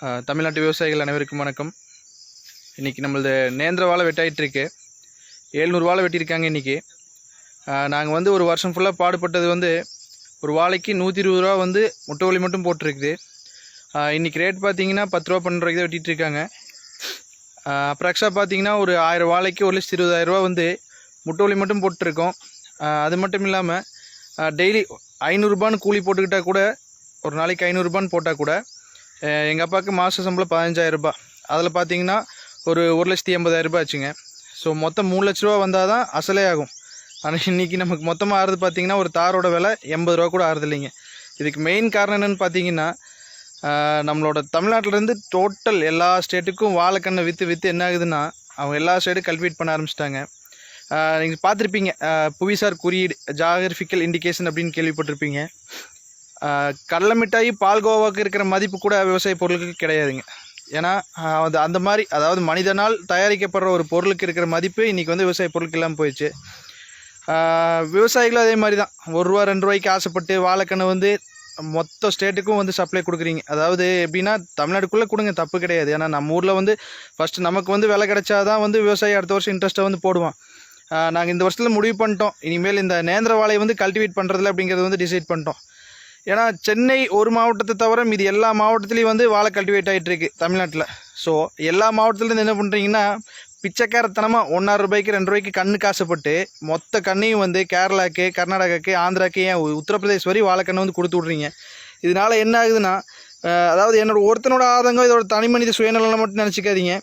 தமிழ்நாட்டு விவசாயிகள் அனைவருக்கும் வணக்கம். இன்றைக்கி நம்மளது நேந்திர வாழை வெட்டாயிட்ருக்கு ஏழ்நூறு வாழை வெட்டியிருக்காங்க இன்றைக்கி நாங்கள் வந்து ஒரு வருஷம் ஃபுல்லாக பாடுபட்டது வந்து ஒரு வாழைக்கு நூற்றி இருபது ரூபா வந்து முட்டை வலி மட்டும் போட்டிருக்குது. இன்றைக்கி இன்னைக்கு ரேட் பார்த்தீங்கன்னா பத்து ரூபா பன்னெண்டு ரூபாய்க்கு தான் வெட்டிகிட்ருக்காங்க அப்ராக்ஸாக பார்த்தீங்கன்னா ஒரு ஆயிரம் வாழைக்கு ஒரு லட்சத்தி இருபதாயிரரூபா வந்து முட்டை வலி மட்டும் போட்டிருக்கோம். அது மட்டும் இல்லாமல் டெய்லி ஐநூறுரூபான்னு கூலி போட்டுக்கிட்டால் கூட ஒரு நாளைக்கு ஐநூறுரூபான்னு போட்டால் கூட எங்கள் அப்பாவுக்கு மாத சம்பளம் பதினஞ்சாயிரம் ரூபாய். அதில் பார்த்தீங்கன்னா ஒரு ஒரு லட்சத்தி எண்பதாயிரம் ரூபாய் ஆச்சுங்க. ஸோ மொத்தம் மூணு லட்ச ரூபா வந்தால் தான் அசலே ஆகும். ஆனால் இன்றைக்கி நமக்கு மொத்தமாக ஆறுது பார்த்தீங்கன்னா ஒரு தாரோட விலை எண்பது ரூபா கூட ஆறுது இல்லைங்க. இதுக்கு மெயின் காரணம் என்னென்னு பார்த்தீங்கன்னா நம்மளோட தமிழ்நாட்டிலேருந்து டோட்டல் எல்லா ஸ்டேட்டுக்கும் வாழைக்கண்ணை விற்று விற்று என்ன ஆகுதுன்னா அவங்க எல்லா ஸ்டேட்டும் கல்டிவேட் பண்ண ஆரம்பிச்சிட்டாங்க. நீங்கள் பார்த்துருப்பீங்க. புவிசார் குறியீடு ஜாகிரபிக்கல் இண்டிகேஷன் அப்படின்னு கேள்விப்பட்டிருப்பீங்க. கடலை மிட்டாய் பால்கோவாவுக்கு இருக்கிற மதிப்பு கூட விவசாய பொருளுக்கு கிடையாதுங்க. ஏன்னா அது அந்த மாதிரி அதாவது மனிதனால் தயாரிக்கப்படுற ஒரு பொருளுக்கு இருக்கிற மதிப்பு இன்றைக்கி வந்து விவசாய பொருளுக்கு இல்லாமல் போயிடுச்சு. விவசாயிகளும் அதே மாதிரி தான். ஒரு ரூபா ரெண்டு ரூபாய்க்கு ஆசைப்பட்டு வாழைக்கண்ணை வந்து மொத்த ஸ்டேட்டுக்கும் வந்து சப்ளை கொடுக்குறீங்க. அதாவது எப்படின்னா தமிழ்நாடுக்குள்ளே கொடுங்க தப்பு கிடையாது. ஏன்னா நம்ம ஊரில் வந்து ஃபஸ்ட்டு நமக்கு வந்து விலை கிடைச்சாதான் வந்து விவசாயி அடுத்த வருஷம் இன்ட்ரெஸ்ட்டை வந்து போடுவான். நாங்கள் இந்த வருஷத்தில் முடிவு பண்ணிட்டோம். இனிமேல் இந்த நேந்திர வாழையை வந்து கல்டிவேட் பண்ணுறதில்ல அப்படிங்கிறது வந்து டிசைட் பண்ணிட்டோம். ஏன்னா சென்னை ஒரு மாவட்டத்தை தவிர இது எல்லா மாவட்டத்துலேயும் வந்து வாழை கல்டிவேட் ஆகிட்டு இருக்குது தமிழ்நாட்டில். ஸோ எல்லா மாவட்டத்துலேருந்து என்ன பண்ணுறீங்கன்னா பிச்சைக்காரத்தனமாக ஒன்றாறு ரூபாய்க்கு ரெண்டு ரூபாய்க்கு கண்ணுக்கு ஆசைப்பட்டு மொத்த கண்ணையும் வந்து கேரளாக்கு கர்நாடகாக்கு ஆந்திராக்கு ஏன் உத்தரப்பிரதேஷ் வரை வாழைக்கண்ணை வந்து கொடுத்து விட்றீங்க. இதனால என்ன ஆகுதுன்னா அதாவது என்னோட ஒருத்தனோட ஆதங்கம் இதோட தனி மனித சுயநலம் மட்டும் நினச்சிக்காதீங்க.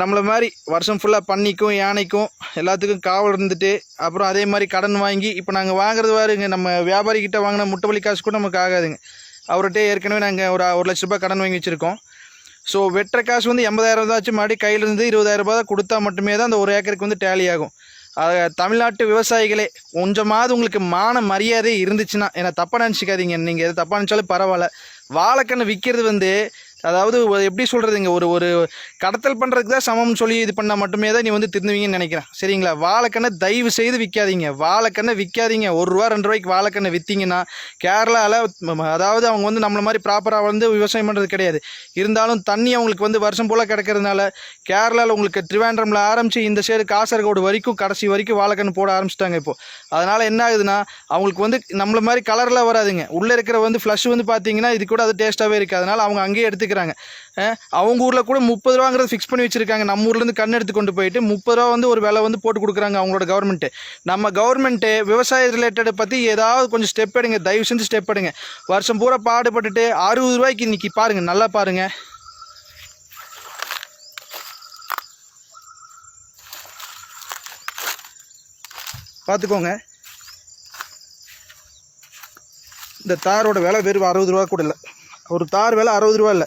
நம்மளை மாதிரி வருஷம் ஃபுல்லாக பண்ணிக்கும் யானைக்கும் எல்லாத்துக்கும் காவல் இருந்துட்டு அப்புறம் அதே மாதிரி கடன் வாங்கி இப்போ நாங்கள் வாங்குறது பாருங்க நம்ம வியாபாரிகிட்ட வாங்கின முட்டைவலி காசு கூட நமக்கு ஆகாதுங்க. அவர்கிட்ட ஏற்கனவே நாங்கள் ஒரு ஒரு லட்ச ரூபாய் கடன் வாங்கி வச்சுருக்கோம். ஸோ வெட்டுற காசு வந்து எண்பதாயிரம் தான் ஆச்சு மறுபடியும் கையிலேருந்து இருபதாயிரம் ரூபாய் தான் கொடுத்தா மட்டுமே தான் அந்த ஒரு ஏக்கருக்கு வந்து டேலி ஆகும். தமிழ்நாட்டு விவசாயிகளே கொஞ்சமாவது உங்களுக்கு மான மரியாதை இருந்துச்சுன்னா ஏன்னா தப்பாக நினச்சிக்காதீங்க நீங்கள் எது தப்பாக நினச்சாலும் பரவாயில்ல. வாழைக்கண்ணை விற்கிறது வந்து அதாவது எப்படி சொல்கிறதுங்க ஒரு ஒரு கடத்தல் பண்ணுறதுக்கு தான் சமம்னு சொல்லி இது பண்ணால் மட்டுமே தான் நீ வந்து திருந்துவீங்கன்னு நினைக்கிறேன். சரிங்களா? வாழைக்கண்ணை தயவு செய்து விற்காதீங்க வாழைக்கண்ணை விற்காதீங்க ஒரு ரூபா ரெண்டு ரூபாய்க்கு வாழைக்கண்ணை விற்றீங்கன்னா கேரளாவில் அதாவது அவங்க வந்து நம்மளை மாதிரி ப்ராப்பராக வந்து விவசாயம் பண்ணுறது கிடையாது. இருந்தாலும் தண்ணி அவங்களுக்கு வந்து வருஷம் போல் கிடக்கிறதுனால கேரளாவில் உங்களுக்கு ட்ரிவாண்ட்ரமில் ஆரம்பித்து இந்த சைடு காசர்கோடு வரைக்கும் கடைசி வரைக்கும் வாழைக்கண்ணு போட ஆரம்பிச்சிட்டாங்க இப்போ. அதனால் என்ன ஆகுதுன்னா அவங்களுக்கு வந்து நம்மளை மாதிரி கலரில் வராதுங்க. உள்ளே இருக்கிற வந்து ஃப்ளஷ் வந்து பார்த்தீங்கன்னா இது கூட அது டேஸ்ட்டாகவே இருக்குது. அதனால் அவங்க அங்கேயே எடுத்து அஹ் அவங்க ஊரில் கூட முப்பது ரூபாங்கிறது ஃபிக்ஸ் பண்ணி வச்சுருக்காங்க. நம்ம ஊர்லேருந்து கண் எடுத்து கொண்டு போயிட்டு முப்பது ரூபா வந்து ஒரு விலை வந்து போட்டு கொடுக்குறாங்க அவங்களோட கவர்மெண்ட்டு நம்ம கவர்மெண்ட்டு விவசாய ரிலேட்டடை பற்றி ஏதாவது கொஞ்சம் ஸ்டெப் எடுங்க. தயவு செஞ்சு ஸ்டெப் எடுங்க. வருஷம் பூரா பாடுபட்டுட்டு அறுபது ரூபாய்க்கு இன்னைக்கு பாருங்கள் நல்லா பாருங்கள் பார்த்துக்கோங்க இந்த தாரோட விலை வெறும் அறுபது ரூபா கூட இல்லை. ஒரு தார் விலை அறுபது ரூபா இல்லை.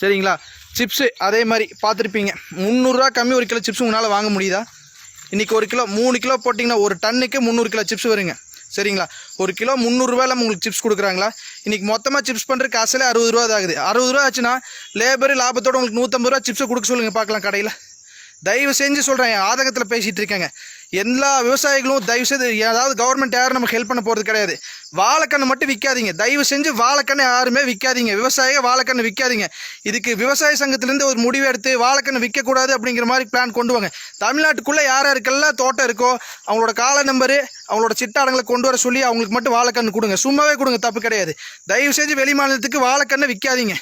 சரிங்களா? சிப்ஸு அதே மாதிரி பார்த்துருப்பீங்க. முந்நூறுரூவா கம்மி ஒரு கிலோ சிப்ஸ் உங்களால் வாங்க முடியுதா? இன்றைக்கி ஒரு கிலோ மூணு கிலோ போட்டிங்கன்னா ஒரு டன்னுக்கு முந்நூறு கிலோ சிப்ஸ் வருங்க. சரிங்களா? ஒரு கிலோ முந்நூறுரூவாயில் உங்களுக்கு சிப்ஸ் கொடுக்குறாங்களா? இன்றைக்கி மொத்தமாக சிப்ஸ் பண்ணுற காசுல அறுபது ரூபா தான் ஆகுது. அறுபது ரூபா ஆச்சுன்னா லேபர் லாபத்தோட உங்களுக்கு நூற்றம்பது ரூபா சிப்ஸை கொடுக்க சொல்லுங்கள் பார்க்கலாம் கடையில். தயவு செஞ்சு சொல்கிறேன் என் ஆதங்கத்தில் பேசிகிட்டு இருக்கேங்க. எல்லா விவசாயிகளும் தயவு செய்து ஏதாவது கவர்மெண்ட் யாரும் நமக்கு ஹெல்ப் பண்ண போகிறது கிடையாது. வாழைக்கண்ணு மட்டும் விற்காதீங்க தயவு செஞ்சு வாழைக்கண்ணை யாருமே விற்காதீங்க விவசாயிக வாழைக்கண்ணு விற்காதீங்க இதுக்கு விவசாய சங்கத்திலேருந்து ஒரு முடிவு எடுத்து வாழைக்கண்ணு விற்கக்கூடாது அப்படிங்கிற மாதிரி பிளான் கொண்டு வாங்க. தமிழ்நாட்டுக்குள்ளே யார் யாருக்கெல்லாம் தோட்டம் இருக்கோ அவங்களோட கால நம்பரு அவங்களோட சிட்டாடங்களை கொண்டு வர சொல்லி அவங்களுக்கு மட்டும் வாழைக்கண்ணு கொடுங்க. சும்மாவே கொடுங்க. தப்பு கிடையாது. தயவு செஞ்சு வெளி மாநிலத்துக்கு வாழைக்கண்ணை விற்காதீங்க